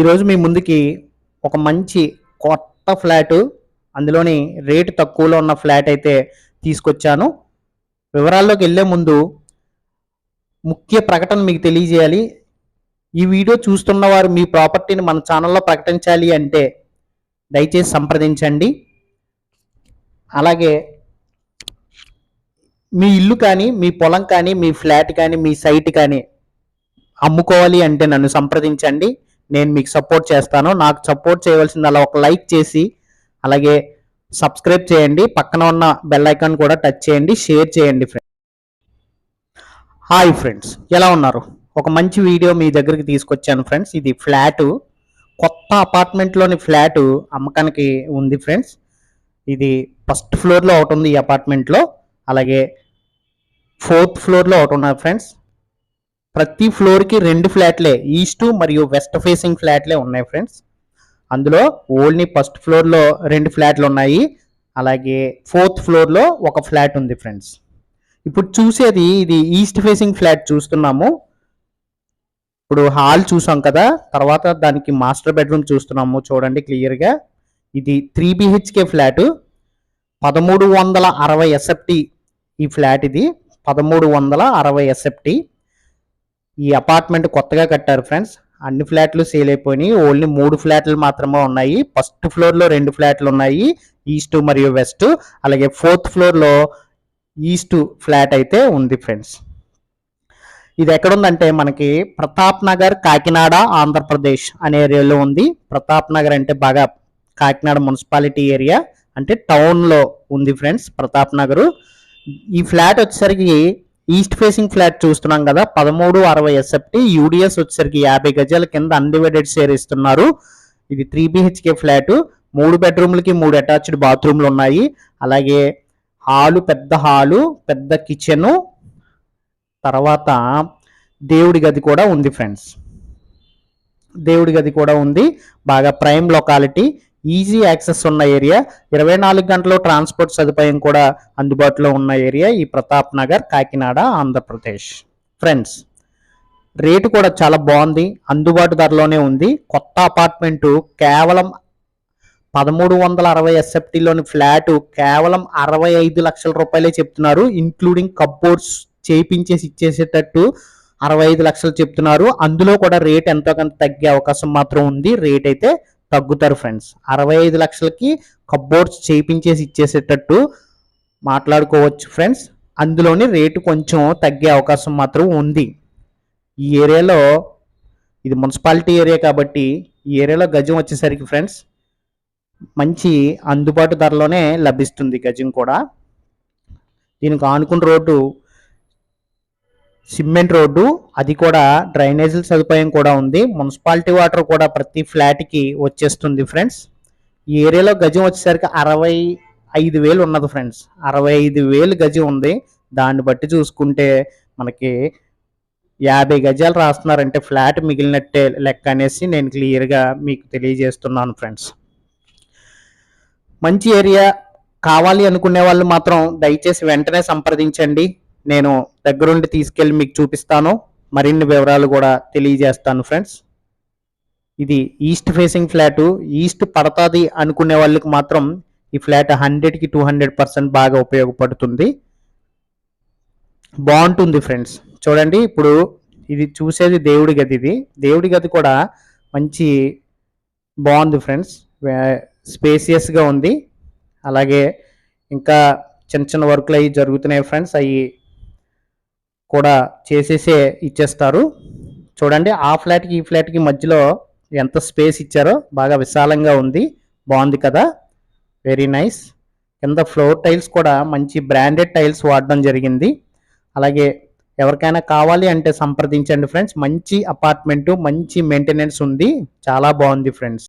ఈరోజు మీ ముందుకి ఒక మంచి కొత్త ఫ్లాటు అందులోని రేటు తక్కువలో ఉన్న ఫ్లాట్ అయితే తీసుకొచ్చాను. వివరాల్లోకి వెళ్ళే ముందు ముఖ్య ప్రకటన మీకు తెలియజేయాలి. ఈ వీడియో చూస్తున్న వారు మీ ప్రాపర్టీని మన ఛానల్లో ప్రకటించాలి అంటే దయచేసి సంప్రదించండి. అలాగే మీ ఇల్లు కానీ మీ పొలం కానీ మీ ఫ్లాట్ కానీ మీ సైట్ కానీ అమ్ముకోవాలి అంటే నన్ను సంప్రదించండి. నేను మీకు సపోర్ట్ చేస్తాను. నాకు సపోర్ట్ చేయవలసింది అలా ఒక లైక్ చేసి అలాగే సబ్స్క్రైబ్ చేయండి. పక్కన ఉన్న బెల్ ఐకాన్ కూడా టచ్ చేయండి. షేర్ చేయండి ఫ్రెండ్స్ హాయ్ ఫ్రెండ్స్ ఎలా ఉన్నారు? ఒక మంచి వీడియో మీ దగ్గరికి తీసుకొచ్చాను ఫ్రెండ్స్ ఇది ఫ్లాటు కొత్త అపార్ట్మెంట్లోని ఫ్లాట్ అమ్మకానికి ఉంది ఫ్రెండ్స్ ఇది ఫస్ట్ ఫ్లోర్లో ఒకటి ఉంది ఈ అపార్ట్మెంట్లో అలాగే ఫోర్త్ ఫ్లోర్లో ఒకటి ఉన్నారు ఫ్రెండ్స్ ప్రతి ఫ్లోర్కి రెండు ఫ్లాట్లే ఈస్ట్ మరియు వెస్ట్ ఫేసింగ్ ఫ్లాట్లే ఉన్నాయి ఫ్రెండ్స్. అందులో ఓన్లీ ఫస్ట్ ఫ్లోర్లో రెండు ఫ్లాట్లు ఉన్నాయి అలాగే ఫోర్త్ ఫ్లోర్లో ఒక ఫ్లాట్ ఉంది ఫ్రెండ్స్. ఇప్పుడు చూసేది ఇది ఈస్ట్ ఫేసింగ్ ఫ్లాట్ చూస్తున్నాము. ఇప్పుడు హాల్ చూసాం కదా తర్వాత దానికి మాస్టర్ బెడ్రూమ్ చూస్తున్నాము చూడండి క్లియర్గా ఇది త్రీ బిహెచ్కే ఫ్లాటు పదమూడు వందల అరవై ఎస్ఎఫ్టీ ఈ ఫ్లాట్ ఇది పదమూడు వందల అరవై ఎస్ఎఫ్టీ ఈ అపార్ట్మెంట్ కొత్తగా కట్టారు ఫ్రెండ్స్ అన్ని ఫ్లాట్లు సేల్ అయిపోయినాయి. ఓన్లీ మూడు ఫ్లాట్లు మాత్రమే ఉన్నాయి. ఫస్ట్ ఫ్లోర్లో రెండు ఫ్లాట్లు ఉన్నాయి. ఈస్ట్ మరియు వెస్ట్ అలాగే ఫోర్త్ ఫ్లోర్లో ఈస్ట్ ఫ్లాట్ అయితే ఉంది ఫ్రెండ్స్ ఇది ఎక్కడుందంటే మనకి ప్రతాప్ నగర్ కాకినాడ ఆంధ్రప్రదేశ్ అనే ఏరియాలో ఉంది. ప్రతాప్ నగర్ అంటే బాగా కాకినాడ మున్సిపాలిటీ ఏరియా అంటే టౌన్లో ఉంది ఫ్రెండ్స్ ప్రతాప్ నగరు ఈ ఫ్లాట్ వచ్చేసరికి ఈస్ట్ ఫేసింగ్ ఫ్లాట్ చూస్తున్నాం కదా పదమూడు అరవై ఎస్ఎఫ్టీ యూడిఎస్ వచ్చేసరికి యాభై గజాల కింద అన్డివైడెడ్ షేర్ ఇస్తున్నారు. ఇది త్రీ బిహెచ్కే ఫ్లాట్ మూడు బెడ్రూమ్లకి మూడు అటాచ్డ్ బాత్రూమ్లు ఉన్నాయి. అలాగే హాలు పెద్ద హాలు పెద్ద కిచెను తర్వాత దేవుడి గది కూడా ఉంది ఫ్రెండ్స్ దేవుడి గది కూడా ఉంది. బాగా ప్రైమ్ లొకాలిటీ ఈజీ యాక్సెస్ ఉన్న ఏరియా. ఇరవై నాలుగు గంటలు ట్రాన్స్పోర్ట్ సదుపాయం కూడా అందుబాటులో ఉన్న ఏరియా ఈ ప్రతాప్ నగర్ కాకినాడ ఆంధ్రప్రదేశ్. ఫ్రెండ్స్ రేటు కూడా చాలా బాగుంది. అందుబాటు ధరలోనే ఉంది. కొత్త అపార్ట్మెంటు కేవలం పదమూడు వందల అరవై ఎస్ఎఫ్టీలోని ఫ్లాట్ కేవలం అరవై ఐదు లక్షల రూపాయలే చెప్తున్నారు. ఇంక్లూడింగ్ కప్బోర్డ్స్ చేయించేసి ఇచ్చేసేటట్టు అరవై ఐదు లక్షలు చెప్తున్నారు. అందులో కూడా రేట్ ఎంతో కొంత తగ్గే అవకాశం మాత్రం ఉంది. రేట్ అయితే తగ్గుతారు ఫ్రెండ్స్ అరవై ఐదు లక్షలకి కప్బోర్డ్స్ చేయించేసి ఇచ్చేసేటట్టు మాట్లాడుకోవచ్చు ఫ్రెండ్స్ అందులోని రేటు కొంచెం తగ్గే అవకాశం మాత్రం ఉంది. ఈ ఏరియాలో ఇది మున్సిపాలిటీ ఏరియా కాబట్టి ఈ ఏరియాలో గజం వచ్చేసరికి ఫ్రెండ్స్ మంచి అందుబాటు ధరలోనే లభిస్తుంది గజం కూడా. దీనికి ఆనుకున్న రోడ్డు సిమెంట్ రోడ్డు అది కూడా డ్రైనేజీల సదుపాయం కూడా ఉంది. మున్సిపాలిటీ వాటర్ కూడా ప్రతి ఫ్లాట్కి వచ్చేస్తుంది ఫ్రెండ్స్. ఈ ఏరియాలో గజం వచ్చేసరికి అరవై ఐదు వేలు ఉన్నది ఫ్రెండ్స్. అరవై ఐదు వేలు గజం ఉంది. దాన్ని బట్టి చూసుకుంటే మనకి యాభై గజాలు రాస్తున్నారంటే ఫ్లాట్ మిగిలినట్టే లెక్క అనేసి నేను క్లియర్గా మీకు తెలియజేస్తున్నాను ఫ్రెండ్స్. మంచి ఏరియా కావాలి అనుకునే వాళ్ళు మాత్రం దయచేసి వెంటనే సంప్రదించండి. నేను దగ్గరుండి తీసుకెళ్ళి మీకు చూపిస్తాను. మరిన్ని వివరాలు కూడా తెలియజేస్తాను ఫ్రెండ్స్. ఇది ఈస్ట్ ఫేసింగ్ ఫ్లాట్. ఈస్ట్ పడతాది అనుకునే వాళ్ళకి మాత్రం ఈ ఫ్లాట్ హండ్రెడ్కి టూ హండ్రెడ్ పర్సెంట్ బాగా ఉపయోగపడుతుంది. బాగుంటుంది ఫ్రెండ్స్. చూడండి ఇప్పుడు ఇది చూసేది దేవుడి గది ఇది. దేవుడి గది కూడా మంచి బాగుంది ఫ్రెండ్స్. స్పేసియస్గా ఉంది. అలాగే ఇంకా చిన్న చిన్న వర్క్లు అవి జరుగుతున్నాయి ఫ్రెండ్స్. అవి కూడా చేసేసే ఇచ్చేస్తారు. చూడండి ఆ ఫ్లాట్కి ఈ ఫ్లాట్కి మధ్యలో ఎంత స్పేస్ ఇచ్చారో బాగా విశాలంగా ఉంది. బాగుంది కదా? వెరీ నైస్ కింద ఫ్లోర్ టైల్స్ కూడా మంచి బ్రాండెడ్ టైల్స్ వాడడం జరిగింది. అలాగే ఎవరికైనా కావాలి అంటే సంప్రదించండి ఫ్రెండ్స్ మంచి అపార్ట్మెంటు మంచి మెయింటెనెన్స్ ఉంది. చాలా బాగుంది ఫ్రెండ్స్